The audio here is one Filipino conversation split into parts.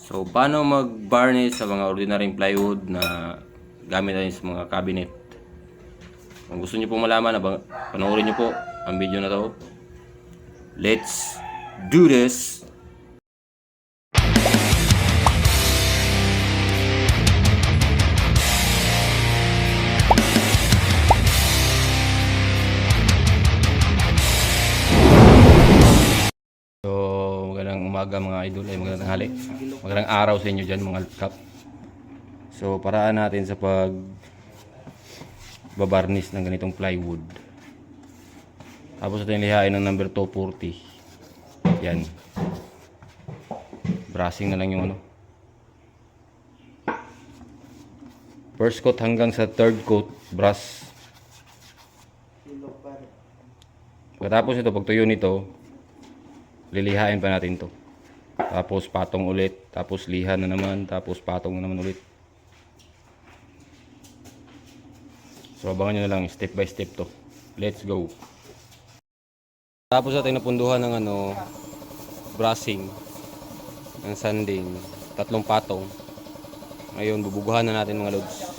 So, paano mag-varnish sa mga ordinaryong plywood na gamit natin sa mga cabinet? Kung gusto niyo po malaman, panoorin niyo po ang video na to. Let's do this! Umaga mga idol, ay magandang tanghali. Magandang araw sa inyo dyan mga kap. So, paraan natin sa pag babarnis ng ganitong plywood. Tapos natin lihain ng number 240. Yan. Brushing na lang yung ano. First coat hanggang sa third coat, brush. Pagkatapos ito, pag tuyo nito, lilihain pa natin to. Tapos patong ulit, tapos liha na naman, tapos patong na naman ulit. So abangan nyo na lang, step by step to. Let's go. Tapos natin napunduhan ng ano, brushing, ng sanding, tatlong patong. Ngayon, bubuguhan na natin mga loads.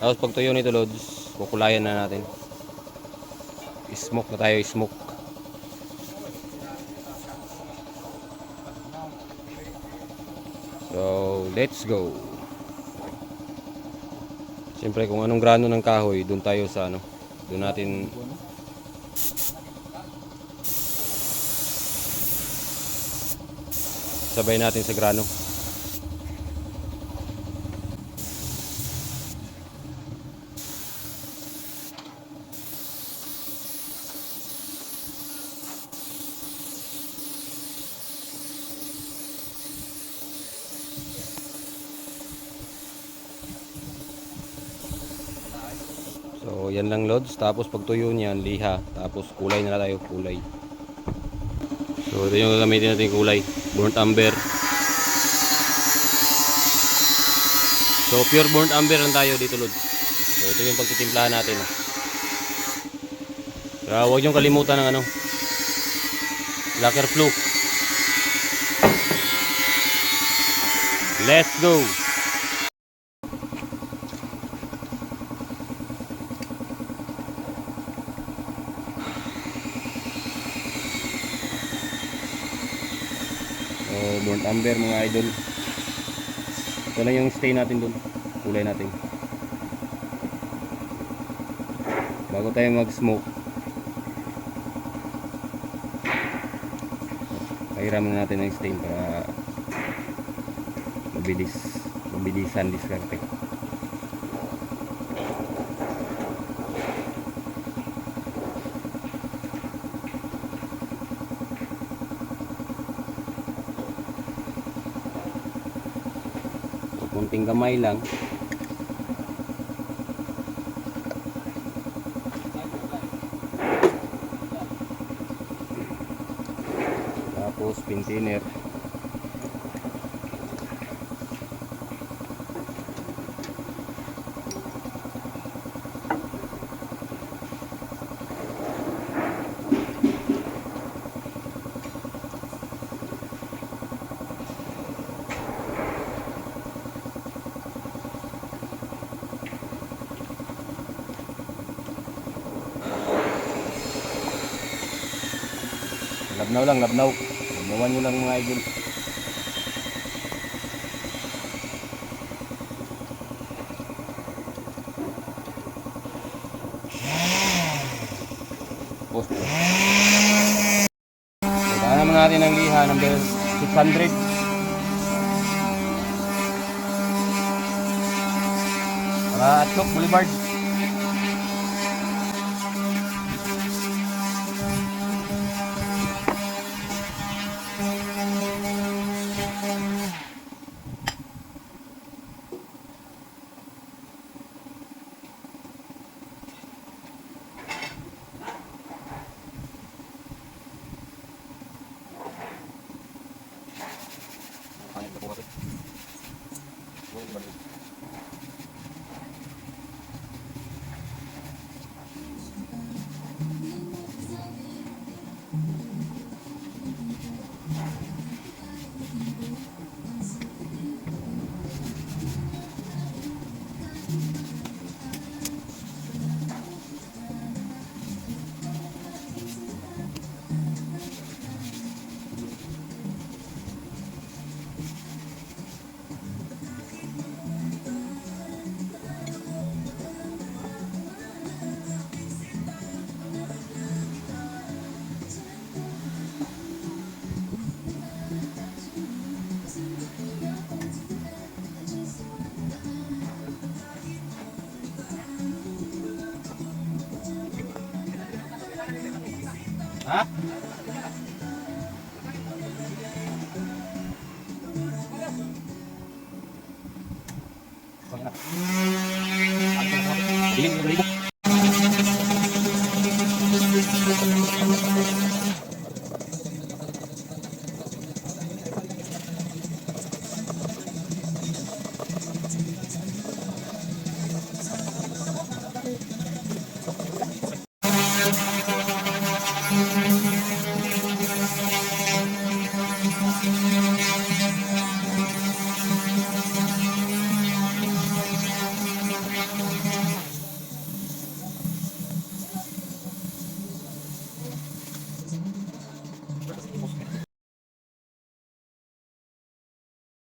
Tapos pag tuyo nito loads, kukulayan na natin. Smoke na tayo, smoke. So, let's go. Siyempre, kung anong grano ng kahoy, doon tayo sa ano, doon natin sabay natin sa grano. So, yan lang loads. Tapos pag tuyo niyan, liha. Tapos kulay na tayo, kulay. So, ito yung gagamitin natin kulay. Burnt amber. So, pure burnt amber lang tayo dito, loads. So, ito yung pagtitimplahan natin. Kaya huwag niyong kalimutan ng ano. Lacquer fluke. Let's go! Burnt amber mga idol. Ito lang yung stay natin dun. Kulay natin. Bago tayo mag-smoke. Pahiraman na natin ang stain para mabilis. Mabilisan diskarte. Kunting gamay lang. Tapos pin Labnaw lang, labnaw. Labnawan nyo lang mga idol. Post. Puntahan naman natin ang liha number 600. Para Atlok Boulevard. Thank you.